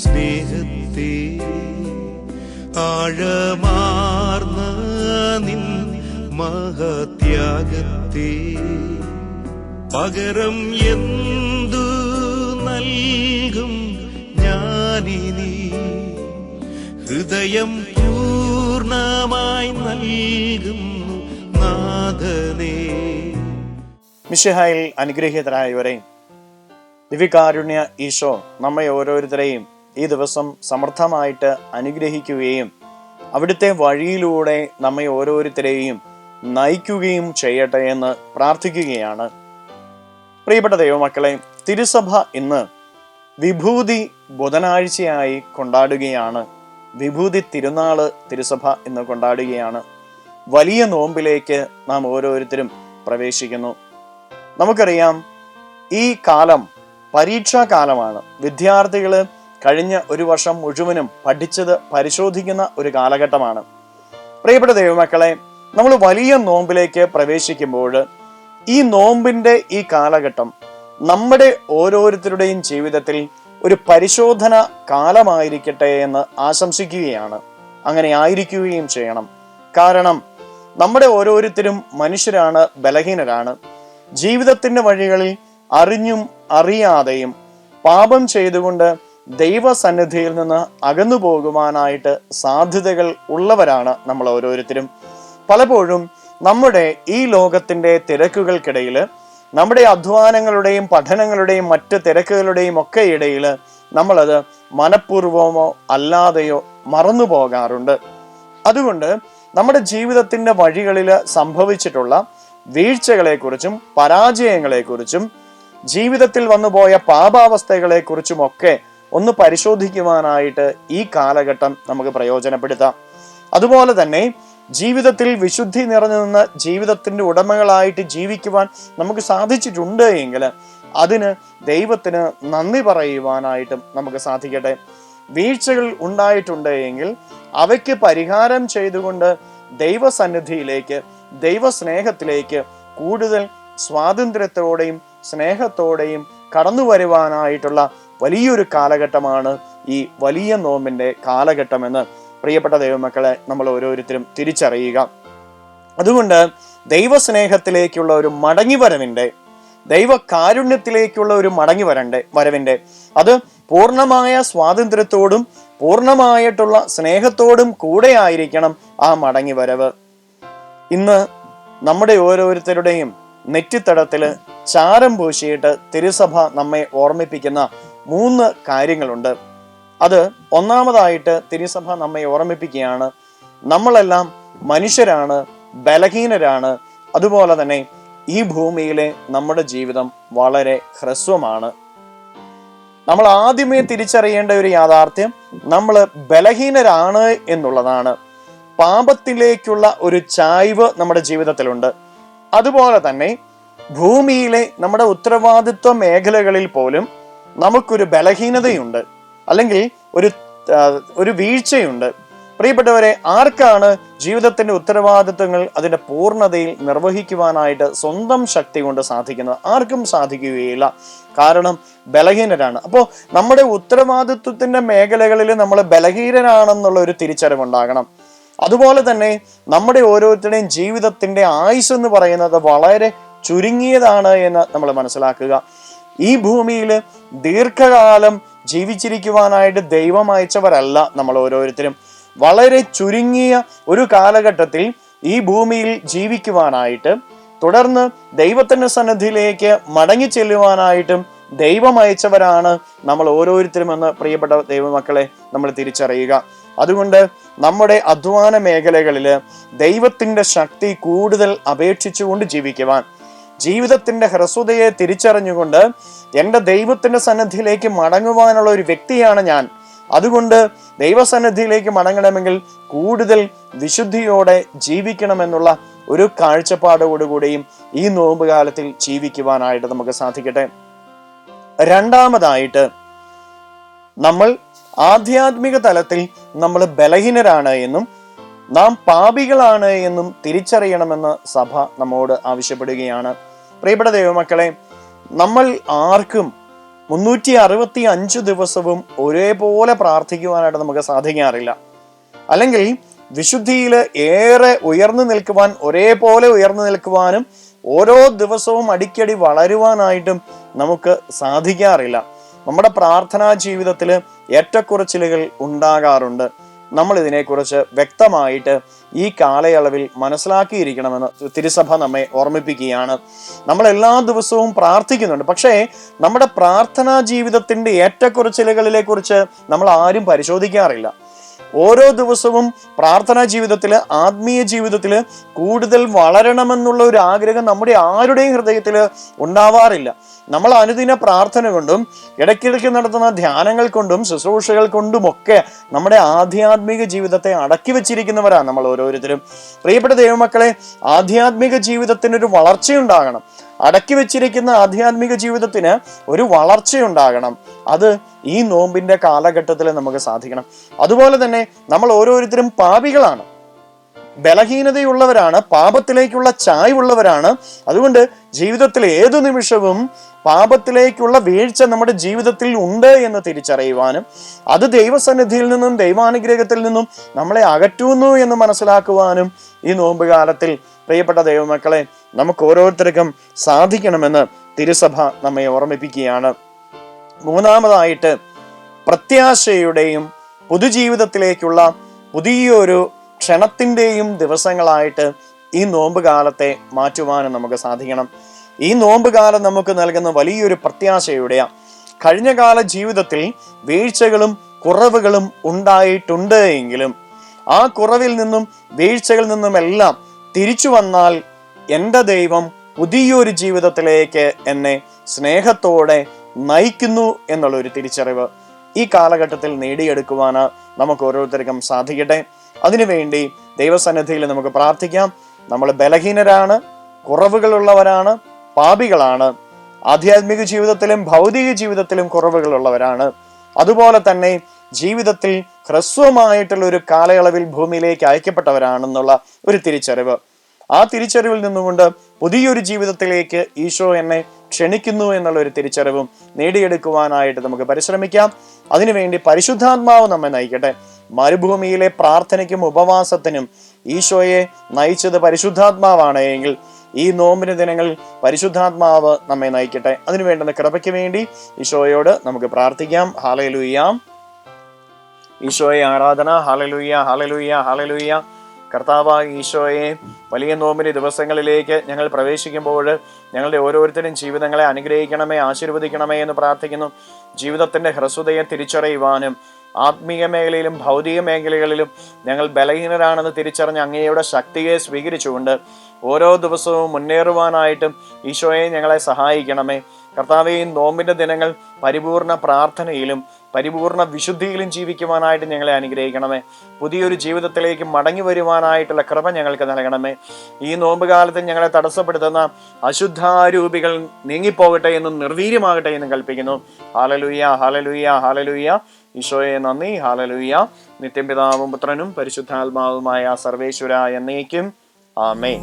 സ്നേഹത്തെ ആഴമാർന്ന നിൻ മഹത്യാഗത്തെ. പകരം എന്തു നൽകും ഞാനിനി? ഹൃദയം പൂർണമായി നൽകുന്നു നാഥനേ. മിഷിഹായിൽ അനുഗ്രഹീതരായവരെയും ദിവ്യകാരുണ്യ ഈശോ നമ്മെ ഓരോരുത്തരെയും ഈ ദിവസം സമർത്ഥമായിട്ട് അനുഗ്രഹിക്കുകയും അവിടുത്തെ വഴിയിലൂടെ നമ്മെ ഓരോരുത്തരെയും നയിക്കുകയും ചെയ്യട്ടെ എന്ന് പ്രാർത്ഥിക്കുകയാണ്. പ്രിയപ്പെട്ട ദൈവമക്കളെ തിരുസഭ ഇന്ന് വിഭൂതി ബുധനാഴ്ചയായി കൊണ്ടാടുകയാണ്. വിഭൂതി തിരുനാൾ തിരുസഭ ഇന്ന് കൊണ്ടാടുകയാണ്. വലിയ നോമ്പിലേക്ക് നാം ഓരോരുത്തരും പ്രവേശിക്കുന്നു. നമുക്കറിയാം ഈ കാലം പരീക്ഷാ കാലമാണ് വിദ്യാർത്ഥികൾ കഴിഞ്ഞ ഒരു വർഷം മുഴുവനും പഠിച്ചത് പരിശോധിക്കുന്ന ഒരു കാലഘട്ടമാണ്. പ്രിയപ്പെട്ട ദൈവമക്കളെ നമ്മൾ വലിയ നോമ്പിലേക്ക് പ്രവേശിക്കുമ്പോൾ ഈ നോമ്പിന്റെ ഈ കാലഘട്ടം നമ്മുടെ ഓരോരുത്തരുടെയും ജീവിതത്തിൽ ഒരു പരിശോധന കാലമായിരിക്കട്ടെ എന്ന് ആശംസിക്കുകയാണ്. അങ്ങനെ ആയിരിക്കുകയും ചെയ്യണം. കാരണം നമ്മുടെ ഓരോരുത്തരും മനുഷ്യരാണ് ബലഹീനരാണ്. ജീവിതത്തിന്റെ വഴികളിൽ അറിഞ്ഞും അറിയാതെയും പാപം ചെയ്തുകൊണ്ട് ദൈവസന്നിധിയിൽ നിന്ന് അകന്നു പോകുവാനായിട്ട് സാധ്യതകൾ ഉള്ളവരാണ് നമ്മൾ ഓരോരുത്തരും. പലപ്പോഴും നമ്മുടെ ഈ ലോകത്തിന്റെ തിരക്കുകൾക്കിടയിൽ നമ്മുടെ അധ്വാനങ്ങളുടെയും പഠനങ്ങളുടെയും മറ്റ് തിരക്കുകളുടെയും ഒക്കെ ഇടയിൽ നമ്മളത് മനഃപൂർവമോ അല്ലാതെയോ മറന്നു പോകാറുണ്ട്. അതുകൊണ്ട് നമ്മുടെ ജീവിതത്തിന്റെ വഴികളിൽ സംഭവിച്ചിട്ടുള്ള വീഴ്ചകളെക്കുറിച്ചും പരാജയങ്ങളെക്കുറിച്ചും ജീവിതത്തിൽ വന്നുപോയ പാപാവസ്ഥകളെക്കുറിച്ചും ഒക്കെ ഒന്ന് പരിശോധിക്കുവാനായിട്ട് ഈ കാലഘട്ടം നമുക്ക് പ്രയോജനപ്പെടുത്താം. അതുപോലെ തന്നെ ജീവിതത്തിൽ വിശുദ്ധി നിറഞ്ഞു നിന്ന് ജീവിതത്തിന്റെ ഉടമകളായിട്ട് ജീവിക്കുവാൻ നമുക്ക് സാധിച്ചിട്ടുണ്ട് എങ്കിൽ അതിന് ദൈവത്തിന് നന്ദി പറയുവാനായിട്ടും നമുക്ക് സാധിക്കട്ടെ. വീഴ്ചകൾ ഉണ്ടായിട്ടുണ്ട് എങ്കിൽ അവയ്ക്ക് പരിഹാരം ചെയ്തുകൊണ്ട് ദൈവസന്നിധിയിലേക്ക് ദൈവസ്നേഹത്തിലേക്ക് കൂടുതൽ സ്വാതന്ത്ര്യത്തോടെയും സ്നേഹത്തോടെയും കടന്നു വരുവാനായിട്ടുള്ള വലിയൊരു കാലഘട്ടമാണ് ഈ വലിയ നോമ്പിന്റെ കാലഘട്ടമെന്ന് പ്രിയപ്പെട്ട ദൈവമക്കളെ നമ്മൾ ഓരോരുത്തരും തിരിച്ചറിയുക. അതുകൊണ്ട് ദൈവസ്നേഹത്തിലേക്കുള്ള ഒരു മടങ്ങിവരവിന്റെ ദൈവ കാരുണ്യത്തിലേക്കുള്ള ഒരു മടങ്ങി വരണ്ടേ വരവിന്റെ അത് പൂർണമായ സ്വാതന്ത്ര്യത്തോടും പൂർണമായിട്ടുള്ള സ്നേഹത്തോടും കൂടെ ആയിരിക്കണം ആ മടങ്ങി വരവ് ഇന്ന് നമ്മുടെ ഓരോരുത്തരുടെയും നെറ്റിത്തടത്തിൽ ചാരം പൂശിയിട്ട് തിരുസഭ നമ്മെ ഓർമ്മിപ്പിക്കുന്ന മൂന്ന് കാര്യങ്ങളുണ്ട്. അത് ഒന്നാമതായിട്ട് തിരുസഭ നമ്മെ ഓർമ്മിപ്പിക്കുകയാണ്. നമ്മളെല്ലാം മനുഷ്യരാണ് ബലഹീനരാണ്. അതുപോലെ തന്നെ ഈ ഭൂമിയിലെ നമ്മുടെ ജീവിതം വളരെ ഹ്രസ്വമാണ്. നമ്മൾ ആദ്യമേ തിരിച്ചറിയേണ്ട ഒരു യാഥാർത്ഥ്യം നമ്മൾ ബലഹീനരാണ് എന്നുള്ളതാണ്. പാപത്തിലേക്കുള്ള ഒരു ചായ്വ് നമ്മുടെ ജീവിതത്തിലുണ്ട്. അതുപോലെ തന്നെ ഭൂമിയിലെ നമ്മുടെ ഉത്തരവാദിത്വ മേഖലകളിൽ പോലും നമുക്കൊരു ബലഹീനതയുണ്ട്. അല്ലെങ്കിൽ ഒരു ഒരു വീഴ്ചയുണ്ട്. പ്രിയപ്പെട്ടവരെ ആർക്കാണ് ജീവിതത്തിന്റെ ഉത്തരവാദിത്വങ്ങൾ അതിന്റെ പൂർണതയിൽ നിർവഹിക്കുവാനായിട്ട് സ്വന്തം ശക്തി കൊണ്ട് സാധിക്കുന്നത്? ആർക്കും സാധിക്കുകയില്ല. കാരണം ബലഹീനരാണ്. അപ്പോൾ നമ്മുടെ ഉത്തരവാദിത്വത്തിന്റെ മേഖലകളിൽ നമ്മൾ ബലഹീനരാണെന്നുള്ള ഒരു തിരിച്ചറിവുണ്ടാകണം. അതുപോലെ തന്നെ നമ്മുടെ ഓരോരുത്തരുടെയും ജീവിതത്തിന്റെ ആയുസ് എന്ന് പറയുന്നത് വളരെ ചുരുങ്ങിയതാണ് എന്ന് നമ്മൾ മനസ്സിലാക്കുക. ഈ ഭൂമിയിൽ ദീർഘകാലം ജീവിച്ചിരിക്കുവാനായിട്ട് ദൈവം അയച്ചവരല്ല നമ്മൾ ഓരോരുത്തരും. വളരെ ചുരുങ്ങിയ ഒരു കാലഘട്ടത്തിൽ ഈ ഭൂമിയിൽ ജീവിക്കുവാനായിട്ട് തുടർന്ന് ദൈവത്തിന്റെ സന്നദ്ധിയിലേക്ക് മടങ്ങി ചെല്ലുവാനായിട്ടും ദൈവം അയച്ചവരാണ് നമ്മൾ ഓരോരുത്തരും എന്ന് പ്രിയപ്പെട്ട ദൈവമക്കളെ നമ്മൾ തിരിച്ചറിയുക. അതുകൊണ്ട് നമ്മുടെ അധ്വാന മേഖലകളിൽ ദൈവത്തിന്റെ ശക്തി കൂടുതൽ അപേക്ഷിച്ചുകൊണ്ട് ജീവിക്കുവാൻ ജീവിതത്തിന്റെ ഹ്രസ്വതയെ തിരിച്ചറിഞ്ഞുകൊണ്ട് എന്റെ ദൈവത്തിന്റെ സന്നദ്ധിയിലേക്ക് മടങ്ങുവാനുള്ള ഒരു വ്യക്തിയാണ് ഞാൻ. അതുകൊണ്ട് ദൈവസന്നിധിയിലേക്ക് മടങ്ങണമെങ്കിൽ കൂടുതൽ വിശുദ്ധിയോടെ ജീവിക്കണമെന്നുള്ള ഒരു കാഴ്ചപ്പാടോടുകൂടിയും ഈ നോമ്പ് കാലത്തിൽ ജീവിക്കുവാനായിട്ട് നമുക്ക് സാധിക്കട്ടെ. രണ്ടാമതായിട്ട് നമ്മൾ ആധ്യാത്മിക തലത്തിൽ നമ്മൾ ബലഹീനരാണ് എന്നും നാം പാപികളാണ് എന്നും തിരിച്ചറിയണമെന്ന് സഭ നമ്മോട് ആവശ്യപ്പെടുകയാണ്. പ്രിയപ്പെട്ട ദൈവമക്കളെ നമ്മൾ ആർക്കും മുന്നൂറ്റി അറുപത്തി അഞ്ച് ദിവസവും ഒരേപോലെ പ്രാർത്ഥിക്കുവാനായിട്ട് നമുക്ക് സാധിക്കാറില്ല. അല്ലെങ്കിൽ വിശുദ്ധിയിൽ ഏറെ ഉയർന്നു നിൽക്കുവാൻ ഒരേപോലെ ഉയർന്നു നിൽക്കുവാനും ഓരോ ദിവസവും അടിക്കടി വളരുവാനായിട്ടും നമുക്ക് സാധിക്കാറില്ല. നമ്മുടെ പ്രാർത്ഥനാ ജീവിതത്തിൽ ഏറ്റക്കുറച്ചിലുകൾ ഉണ്ടാകാറുണ്ട്. നമ്മൾ ഇതിനെക്കുറിച്ച് വ്യക്തമായിട്ട് ഈ കാലയളവിൽ മനസ്സിലാക്കിയിരിക്കണമെന്ന് തിരുസഭ നമ്മെ ഓർമ്മിപ്പിക്കുകയാണ്. നമ്മൾ എല്ലാ ദിവസവും പ്രാർത്ഥിക്കുന്നുണ്ട്. പക്ഷേ നമ്മുടെ പ്രാർത്ഥനാ ജീവിതത്തിന്റെ ഏറ്റക്കുറച്ചിലുകളിലെ കുറിച്ച് നമ്മൾ ആരും പരിശോധിക്കാറില്ല. ഓരോ ദിവസവും പ്രാർത്ഥനാ ജീവിതത്തിൽ ആത്മീയ ജീവിതത്തിൽ കൂടുതൽ വളരണമെന്നുള്ള ഒരു ആഗ്രഹം നമ്മുടെ ആരുടെയും ഹൃദയത്തിൽ ഉണ്ടാവാറില്ല. നമ്മൾ അനുദിന പ്രാർത്ഥന കൊണ്ടും ഇടയ്ക്കിടയ്ക്ക് നടത്തുന്ന ധ്യാനങ്ങൾ കൊണ്ടും ശുശ്രൂഷകൾ കൊണ്ടുമൊക്കെ നമ്മുടെ ആധ്യാത്മിക ജീവിതത്തെ അടക്കി വെച്ചിരിക്കുന്നവരാണ് നമ്മൾ ഓരോരുത്തരും. പ്രിയപ്പെട്ട ദൈവമക്കളെ ആധ്യാത്മിക ജീവിതത്തിനൊരു വളർച്ചയുണ്ടാകണം. അടക്കി വെച്ചിരിക്കുന്ന ആധ്യാത്മിക ജീവിതത്തിന് ഒരു വളർച്ചയുണ്ടാകണം. അത് ഈ നോമ്പിന്റെ കാലഘട്ടത്തിൽ നമുക്ക് സാധിക്കണം. അതുപോലെ തന്നെ നമ്മൾ ഓരോരുത്തരും പാപികളാണ്. ബലഹീനതയുള്ളവരാണ് പാപത്തിലേക്കുള്ള ചായ്വുള്ളവരാണ്. അതുകൊണ്ട് ജീവിതത്തിൽ ഏതു നിമിഷവും പാപത്തിലേക്കുള്ള വീഴ്ച നമ്മുടെ ജീവിതത്തിൽ ഉണ്ട് എന്ന് തിരിച്ചറിയുവാനും അത് ദൈവസന്നിധിയിൽ നിന്നും ദൈവാനുഗ്രഹത്തിൽ നിന്നും നമ്മളെ അകറ്റുന്നു എന്ന് മനസ്സിലാക്കുവാനും ഈ നോമ്പ് കാലത്തിൽ പ്രിയപ്പെട്ട ദൈവമക്കളെ നമുക്ക് ഓരോരുത്തർക്കും സാധിക്കണമെന്ന് തിരുസഭ നമ്മെ ഓർമ്മിപ്പിക്കുകയാണ്. മൂന്നാമതായിട്ട് പ്രത്യാശയുടെയും പുതുജീവിതത്തിലേക്കുള്ള പുതിയൊരു ക്ഷണത്തിന്റെയും ദിവസങ്ങളായിട്ട് ഈ നോമ്പ് കാലത്തെ മാറ്റുവാനും നമുക്ക് സാധിക്കണം. ഈ നോമ്പ് കാലം നമുക്ക് നൽകുന്ന വലിയൊരു പ്രത്യാശയുടെയാണ് കഴിഞ്ഞ കാല ജീവിതത്തിൽ വീഴ്ചകളും കുറവുകളും ഉണ്ടായിട്ടുണ്ട് എങ്കിലും ആ കുറവിൽ നിന്നും വീഴ്ചകളിൽ നിന്നുമെല്ലാം തിരിച്ചു വന്നാൽ എന്റെ ദൈവം പുതിയൊരു ജീവിതത്തിലേക്ക് എന്നെ സ്നേഹത്തോടെ നയിക്കുന്നു എന്നുള്ളൊരു തിരിച്ചറിവ് ഈ കാലഘട്ടത്തിൽ നേടിയെടുക്കുവാന് നമുക്ക് ഓരോരുത്തർക്കും സാധിക്കട്ടെ. അതിനുവേണ്ടി ദൈവസന്നിധിയിൽ നമുക്ക് പ്രാർത്ഥിക്കാം. നമ്മൾ ബലഹീനരാണ് കുറവുകളുള്ളവരാണ് പാപികളാണ്. ആധ്യാത്മിക ജീവിതത്തിലും ഭൗതിക ജീവിതത്തിലും കുറവുകളുള്ളവരാണ്. അതുപോലെ തന്നെ ജീവിതത്തിൽ ഹ്രസ്വമായിട്ടുള്ള ഒരു കാലയളവിൽ ഭൂമിയിലേക്ക് അയക്കപ്പെട്ടവരാണെന്നുള്ള ഒരു തിരിച്ചറിവ്. ആ തിരിച്ചറിവിൽ നിന്നുകൊണ്ട് പുതിയൊരു ജീവിതത്തിലേക്ക് ഈശോ എന്നെ ക്ഷണിക്കുന്നു എന്നുള്ള ഒരു തിരിച്ചറിവും നേടിയെടുക്കുവാനായിട്ട് നമുക്ക് പരിശ്രമിക്കാം. അതിനുവേണ്ടി പരിശുദ്ധാത്മാവ് നമ്മെ നയിക്കട്ടെ. മരുഭൂമിയിലെ പ്രാർത്ഥനയ്ക്കും ഉപവാസത്തിനും ഈശോയെ നയിച്ചത് പരിശുദ്ധാത്മാവാണ് എങ്കിൽ ഈ നോമ്പിന് ദിനങ്ങളിൽ പരിശുദ്ധാത്മാവ് നമ്മെ നയിക്കട്ടെ. അതിനു വേണ്ടുന്ന കൃപയ്ക്ക് വേണ്ടി ഈശോയോട് നമുക്ക് പ്രാർത്ഥിക്കാം. ഹാലയിലുയ്യാം ഈശോയെ ആരാധന. ഹാലലുയ്യ ഹാലലുയ്യ ഹാലലുയ്യ കർത്താവ് ഈശോയെ വലിയ നോമ്പിന്റെ ദിവസങ്ങളിലേക്ക് ഞങ്ങൾ പ്രവേശിക്കുമ്പോൾ ഞങ്ങളുടെ ഓരോരുത്തരും ജീവിതങ്ങളെ അനുഗ്രഹിക്കണമേ ആശീർവദിക്കണമേ എന്ന് പ്രാർത്ഥിക്കുന്നു. ജീവിതത്തിന്റെ ഹ്രസ്വതയെ തിരിച്ചറിയുവാനും ആത്മീയ മേഖലയിലും ഭൗതിക മേഖലകളിലും ഞങ്ങൾ ബലഹീനരാണെന്ന് തിരിച്ചറിഞ്ഞ് അങ്ങയുടെ ശക്തിയെ സ്വീകരിച്ചുകൊണ്ട് ഓരോ ദിവസവും മുന്നേറുവാനായിട്ടും ഈശോയെ ഞങ്ങളെ സഹായിക്കണമേ. കർത്താവെ ഈ നോമ്പിന്റെ ദിനങ്ങൾ പരിപൂർണ പ്രാർത്ഥനയിലും പരിപൂർണ വിശുദ്ധിയിലും ജീവിക്കുവാനായിട്ട് ഞങ്ങളെ അനുഗ്രഹിക്കണമേ. പുതിയൊരു ജീവിതത്തിലേക്ക് മടങ്ങി വരുവാനായിട്ടുള്ള കൃപ ഞങ്ങൾക്ക് നൽകണമേ. ഈ നോമ്പുകാലത്ത് ഞങ്ങളെ തടസ്സപ്പെടുത്തുന്ന അശുദ്ധാരൂപികൾ നീങ്ങിപ്പോകട്ടെ എന്നും നിർവീര്യമാകട്ടെ എന്നും കൽപ്പിക്കുന്നു. ഹാലലുയ്യ ഹാലലുയ്യ ഹാലലുയ്യ ഈശോയെ നന്ദി. ഹാലലുയ്യ നിത്യം പിതാവും പുത്രനും പരിശുദ്ധാത്മാവുമായ സർവേശ്വര എന്നേക്കും. ആമേ